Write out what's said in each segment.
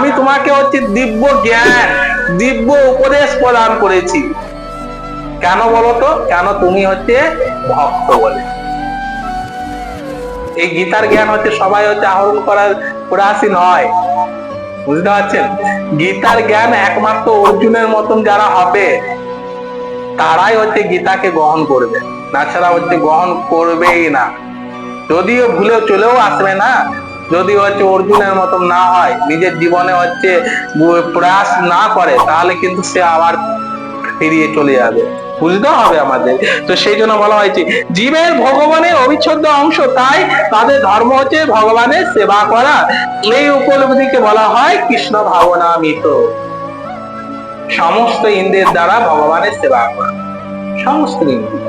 আমি তোমাকে হচ্ছে দিব্য জ্ঞান, দিব্য উপদেশ প্রদান করেছি। কেন বলো তো? কেন তুমি হচ্ছে ভক্ত বলে? এই গীতার জ্ঞান হচ্ছে সবাই হচ্ছে আহরণ করার প্রয়াসী নয় বুঝতে পারছেন? গীতার জ্ঞান একমাত্র অর্জুনের মতন যারা হবে, তারাই হচ্ছে গীতাকে গ্রহণ করবে। তাছাড়া হচ্ছে গ্রহণ করবেই না। যদিও ভুলেও চলেও আসবে না যদি হচ্ছে অর্জুনের মতন না হয়, নিজের জীবনে হচ্ছে প্রয়াস না করে, তাহলে কিন্তু সে আবার ফিরিয়ে চলে যাবে। বুঝতে হবে আমাদের। তো সেই জন্য বলা হয়েছে, জীবের ভগবানের অবিচ্ছেদ্য অংশ, তাই তাদের ধর্ম হচ্ছে ভগবানের সেবা করা। এই উপলব্ধিকে বলা হয় কৃষ্ণ ভাবনা ভাবনামিত। সমস্ত ইন্দ্রের দ্বারা ভগবানের সেবা করা। সমস্ত ইন্দ্রিয়।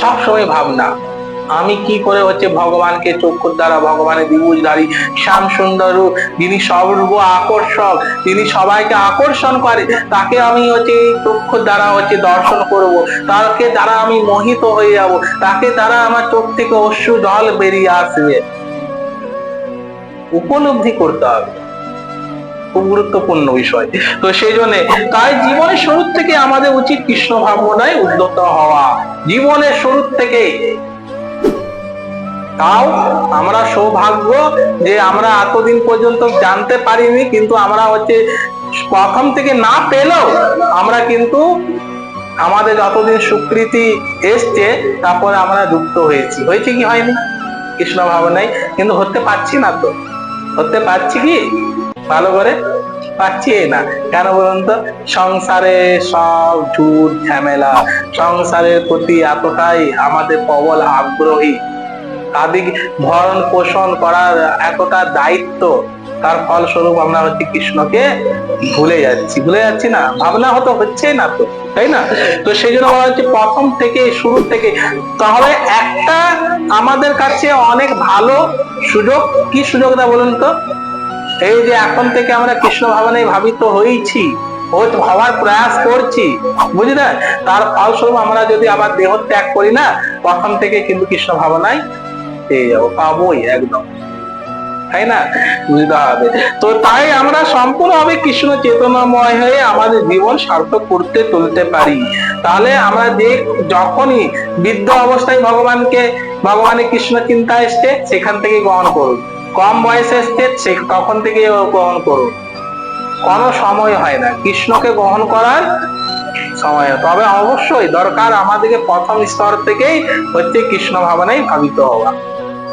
সবসময় ভাবনা। আমি কি করে হচ্ছে ভগবানকে চক্ষুর দ্বারা, ভগবানের দ্বিভুজধারী শ্যাম সুন্দর যিনি সর্ব আকর্ষক তিনি সবাইকে আকর্ষণ করে, তাকে আমি হচ্ছে এই চক্ষুর দ্বারা হচ্ছে দর্শন করব। তাকে দ্বারা আমি মোহিত হয়ে যাব। তাকে দ্বারা আমার চোখ থেকে অশ্রু জল বেরিয়ে আসবে। উপলব্ধি করতে হবে। খুব গুরুত্বপূর্ণ বিষয়। তো সেই জন্য তাই জীবনের শুরু থেকে আমাদের উচিত কৃষ্ণ ভাবনায় উদ্যত হওয়া। জীবনের শুরু থেকে তাও আমরা সৌভাগ্য যে আমরা এতদিন পর্যন্ত জানতে পারিনি, কিন্তু আমরা হচ্ছে প্রথম থেকে না পেলেও আমরা কিন্তু আমাদের যতদিন স্বীকৃতি এসছে, তারপরে আমরা যুক্ত হয়েছি। হয়েছে কি হয়নি? কৃষ্ণ ভাবনায়। কিন্তু হতে পারছি না তো। হতে পারছি কি? ভালো করে? পাচ্ছি না। কেন বলুন তো? সংসারে সব ঝুট ঝামেলা। সংসারের প্রতি এতটাই আমাদের প্রবল আগ্রহী। তাদের ভরণ পোষণ করার এতটা দায়িত্ব, তার ফলস্বরূপ আমরা হচ্ছে কৃষ্ণকে ভুলে যাচ্ছি। ভুলে যাচ্ছি না, ভাবনা হতো হচ্ছে না তো, তাই না? তো সেই জন্য বলা হচ্ছে প্রথম থেকে শুরু থেকে, তাহলে একটা আমাদের কাছে অনেক ভালো সুযোগ, কি সুযোগটা বলুন তো? এই যে এখন থেকে আমরা কৃষ্ণ ভাবনায় ভাবিত হয়েছি হওয়ার প্রয়াস করছি, বুঝলে তার ফলস্বরূপ আমরা যদি আবার দেহ ত্যাগ করি না, প্রথম থেকে কিন্তু কৃষ্ণ ভাবনায় পেয়ে যাব পাবোই একদম। তাই না? বুঝতে হবে। তো তাই আমরা সম্পূর্ণভাবে কৃষ্ণ চেতনাময় হয়ে আমাদের জীবন সার্থক করতে তুলতে পারি। তাহলে আমরা যে যখনই বৃদ্ধ অবস্থায় ভগবানকে, ভগবানের কৃষ্ণ চিন্তা এসছে, সেখান থেকে গ্রহণ করুন। কম বয়সে এসছে, সে তখন থেকে গ্রহণ করুন। কোনো সময় হয় না। কৃষ্ণকে গ্রহণ করার সময় তবে অবশ্যই দরকার আমাদেরকে প্রথম স্তর থেকেই হচ্ছে কৃষ্ণ ভাবনাই ভাবিত হওয়া।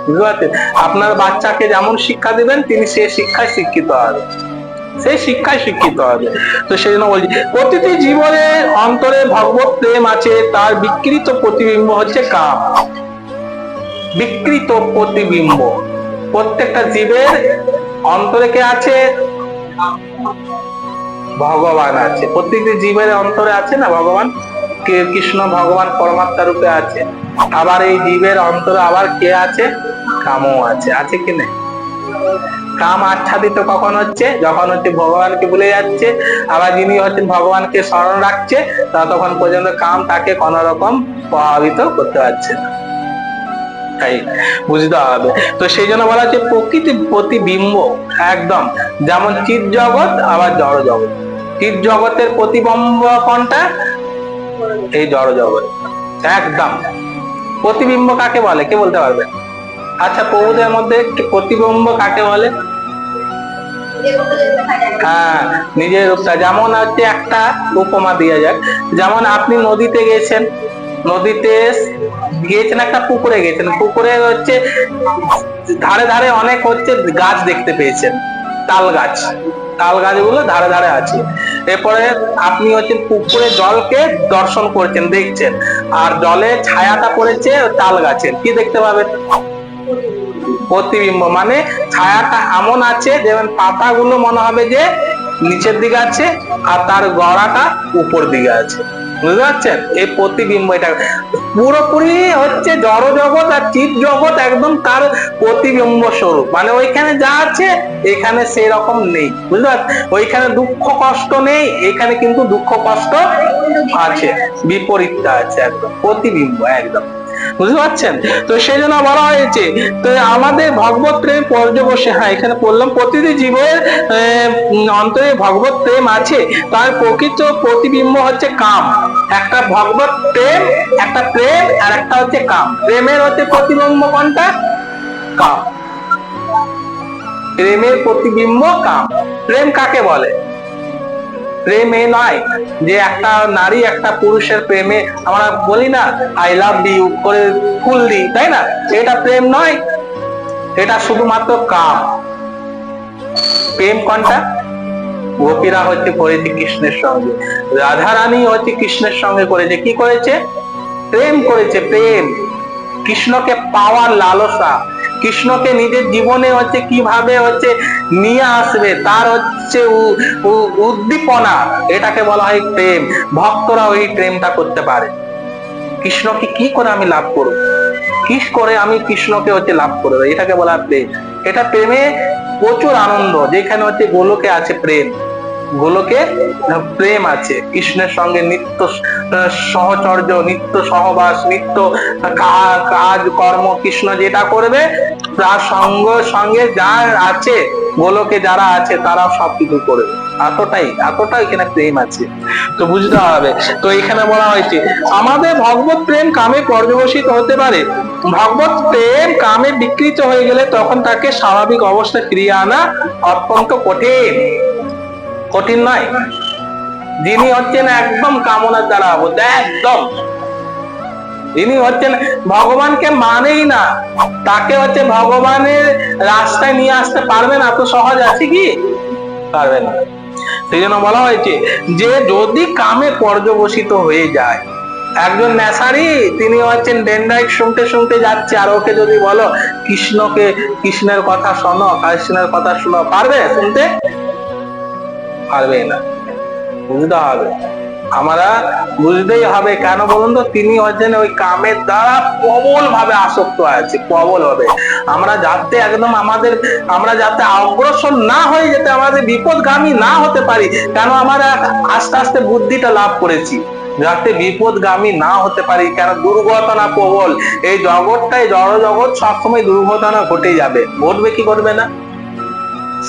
বুঝতে আপনার বাচ্চাকে যেমন শিক্ষা দিবেন, তিনি সে শিক্ষায় শিক্ষিত হবে। সেই শিক্ষায় শিক্ষিত হবে। তো সেই জন্য বলছি, প্রতিটি জীবনের অন্তরে ভগবত প্রেম আছে, তার বিকৃত প্রতিবিম্ব হচ্ছে কাম। বিকৃত প্রতিবিম্ব। প্রত্যেকটা জীবের অন্তরে কে আছে? ভগবান আছে। প্রত্যেকটি জীবের অন্তরে আছে না ভগবান? কৃষ্ণ ভগবান পরমাত্মা রূপে আছে। আবার এই জীবের অন্তরে আবার কে আছে? কামও আছে। আছে কি না কাম আচ্ছাদিত কখন হচ্ছে? যখন হচ্ছে ভগবানকে ভুলে যাচ্ছে, আবার যিনি হচ্ছেন ভগবানকে স্মরণ রাখছে, ততক্ষণ পর্যন্ত কাম তাকে কোন রকম প্রভাবিত করতে পারছে না। তাই বুঝতে হবে। তো সেই জন্য বলা হচ্ছে প্রকৃতি প্রতিবিম্ব, একদম। যেমন চিৎ জগৎ আবার জড় জগৎ চিৎ জগতের প্রতিবিম্ব কোনটা? এই জড় জগৎ। একদম। প্রতিবিম্ব কাকে বলে? কে বলতে পারবে? আচ্ছা প্রভুদের মধ্যে প্রতিবিম্ব কাকে বলে? হ্যাঁ নিজের রূপটা। যেমন হচ্ছে একটা উপমা দেওয়া যাক। যেমন আপনি নদীতে গেছেন, নদীতে গিয়েছেন একটা পুকুরে গেছেন। পুকুরে হচ্ছে ধারে ধারে অনেক হচ্ছে গাছ দেখতে পেয়েছেন। তাল গাছ। তাল গাছগুলো ধারে ধারে আছে। এরপরে আপনি হচ্ছে পুকুরে জলকে দর্শন করছেন, দেখছেন। আর জলে ছায়াটা পড়েছে তাল গাছের কি দেখতে পাবেন? প্রতিবিম্ব। মানে ছায়াটা এমন আছে, যেমন পাতাগুলো মনে হবে যে নিচের দিকে আছে, আর তার গড়াটা উপর দিকে আছে। বুঝতে পারছেন? এই প্রতিবিম্ব এটা পুরোপুরি হচ্ছে জড় জগৎ আর চিত জগৎ একদম তার প্রতিবিম্ব স্বরূপ। মানে ওইখানে যা আছে, এখানে সেই রকম নেই। বুঝতে ওইখানে দুঃখ, কষ্ট নেই, এখানে কিন্তু দুঃখ, কষ্ট আছে। বিপরীতটা আছে একদম, প্রতিবিম্ব, একদম। বুঝতে পারছেন? তো সেই জন্য বলা হয়েছে, তো আমাদের ভগবত প্রেম পর্যবসে হ্যাঁ এখানে বললাম প্রতিটি জীবের অন্তরে ভগবত প্রেম আছে, তার প্রকৃত প্রতিবিম্ব হচ্ছে কাম। একটা ভগবত প্রেম, একটা প্রেম, আর একটা হচ্ছে কাম। প্রেমের হচ্ছে প্রতিবিম্ব কোনটা? কাম। প্রেমের প্রতিবিম্ব কাম। প্রেম কাকে বলে? প্রেম নয় যে একটা নারী একটা পুরুষের প্রেমে, আমরা বলি না আই লাভ ইউ করে ফুল দিই, তাই না? এটা প্রেম নয়, এটা শুধুমাত্র কাম। প্রেম কোনটা? গোপীরা হচ্ছে করেছে কৃষ্ণের সঙ্গে, রাধারানী হচ্ছে কৃষ্ণের সঙ্গে করেছে, কি করেছে? প্রেম করেছে, প্রেম। কৃষ্ণকে পাওয়ার লালসা। কৃষ্ণকে নিজের জীবনে হচ্ছে কীভাবে হচ্ছে নিয়ে আসবে, তার হচ্ছে উদ্দীপনা, এটাকে বলা হয় প্রেম। ভক্তরা ওই প্রেমটা করতে পারে। কৃষ্ণকে কি করে আমি লাভ করব? কি করে আমি কৃষ্ণকে হচ্ছে লাভ করব এটাকে বলা প্রেম। এটা প্রেমে প্রচুর আনন্দ, যেখানে হচ্ছে গোলকে আছে প্রেম। গোলকে প্রেম আছে। কৃষ্ণের সঙ্গে নিত্য সহচর্য, নিত্য সহবাস, নিত্য কাজ, কর্ম কৃষ্ণ যেটা করবে, তার সঙ্গ, সঙ্গে যা আছে, গোলকে যারা আছে, তারাও সবকিছু করবে। এতটাই এতটাই এখানে প্রেম আছে। তো বুঝতে হবে। তো এখানে বলা হয়েছে, আমাদের ভগবত প্রেম কামে পর্যবসিত হতে পারে। ভগবত প্রেম কামে বিকৃত হয়ে গেলে তখন তাকে স্বাভাবিক অবস্থায় ফিরিয়ে আনা অত্যন্ত কঠিন। কঠিন নয়। যিনি হচ্ছেন একদম কামনার দ্বারা আবদ্ধ, একদম। যিনি হচ্ছেন ভগবানকে মানেই না, তাকে হচ্ছে ভগবানের রাস্তায় নিয়ে আসতে পারবে না, এত সহজ আছে কি? পারবে না। সেই জন্য বলা হয়েছে, যে যদি কামে পর্যবসিত হয়ে যায়, একজন নেশারি, তিনি হচ্ছেন ডেন্ডাইট শুনতে শুনতে যাচ্ছে, আর ওকে যদি বলো, কৃষ্ণকে, কৃষ্ণের কথা শোনো, কৃষ্ণের কথা শোনো, পারবে শুনতে? পারবে না। বুঝতে হবে। আমরা বুঝতেই হবে কেন বলুন তো? তিনি হচ্ছেন ওই কামের দ্বারা প্রবল ভাবে আসক্ত আছে প্রবল ভাবে আমরা যাতে একদম আমাদের, আমরা যাতে অগ্রসর না হয়ে যেতে, আমাদের বিপদগামী না হতে পারি, কেন আমরা আস্তে আস্তে বুদ্ধিটা লাভ করেছি। যাতে বিপদগামী না হতে পারি, কেন দুর্ঘটনা প্রবল। এই জগৎটাই জড় জগৎ সবসময় দুর্ঘটনা ঘটে যাবে। ঘটবে কি করবে না?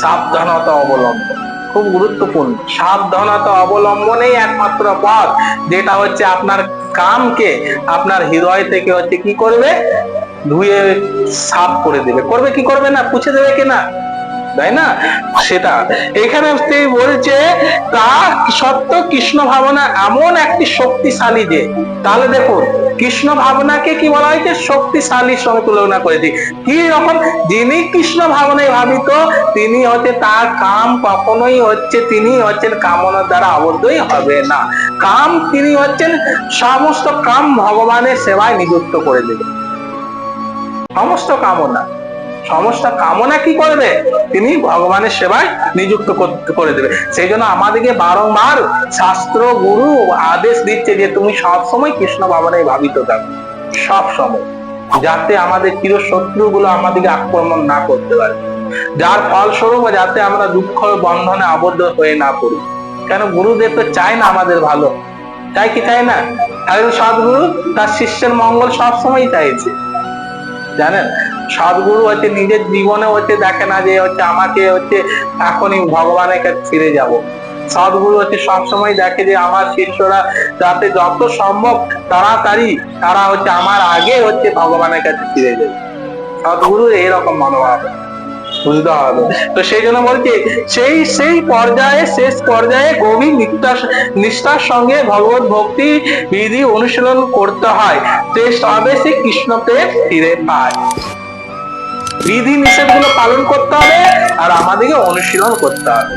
সাবধানতা অবলম্বন। খুব গুরুত্বপূর্ণ। সাবধানতা অবলম্বনেই একমাত্র পথ, যেটা হচ্ছে আপনার কামকে, আপনার হৃদয় থেকে হচ্ছে কি করবে? ধুয়ে সাফ করে দেবে। করবে কি করবে না? পুছে দেবে কিনা? তাই না? সেটা। এখানে তিনি বলছে, তা সত্য কৃষ্ণ ভাবনা এমন একটি শক্তিশালী যে তাহলে দেখুন, কৃষ্ণ ভাবনাকে কি বলা হয়েছে? শক্তিশালীর সঙ্গে তুলনা করেছি কি রকম? যিনি কৃষ্ণ ভাবনায় ভাবিত, তিনি হচ্ছে তার কাম কখনোই হচ্ছে, তিনি হচ্ছেন কামনার দ্বারা আবদ্ধই হবে না। কাম তিনি হচ্ছেন সমস্ত কাম ভগবানের সেবায় নিযুক্ত করে দেবেন। সমস্ত কামনা। সমস্ত কামনা কি করবে? তিনি ভগবানের সেবায় নিযুক্ত করে দেবে। সেই জন্য আমাদেরকে বারংবার শাস্ত্র, গুরু আদেশ দিচ্ছে যে, তুমি সব সময় কৃষ্ণ ভাবনায় ভাবিত থাকো। সব সময় যাতে আমাদের চির শত্রু গুলো আমাদেরকে আক্রমণ না করতে পারে। যার ফলস্বরূপ যাতে আমরা দুঃখ বন্ধনে আবদ্ধ হয়ে না পড়ি। কেন? গুরুদেব তো চায় না আমাদের ভালো। চাই কি চায় না? একজন সদ্গুরু তার শিষ্যের মঙ্গল সবসময় চাইছে জানেন? সদ্গুরু হচ্ছে, নিজের জীবনে হচ্ছে দেখে না যে হচ্ছে আমাকে হচ্ছে এখনই ভগবানের কাছে ফিরে যাব। সদ্গুরু হচ্ছে সবসময় দেখে যে আমার শিষ্যরা যাতে যত সম্ভব তাড়াতাড়ি তারা হচ্ছে আমার আগে হচ্ছে ভগবানের কাছে ফিরে যাবে সদ্গুরুর এরকম মনোভাব। বুঝতে হবে তো সেই জন্য বলছি, সেই সেই পর্যায়ে, শেষ পর্যায়ে গভীর নিষ্ঠা নিষ্ঠার সঙ্গে ভগবত ভক্তি বিধি অনুশীলন করতে হয়। সে তবে সে কৃষ্ণতে ফিরে পায়। বিধি নিষেধগুলো পালন করতে হবে আর আমাদেরকে অনুশীলন করতে হবে।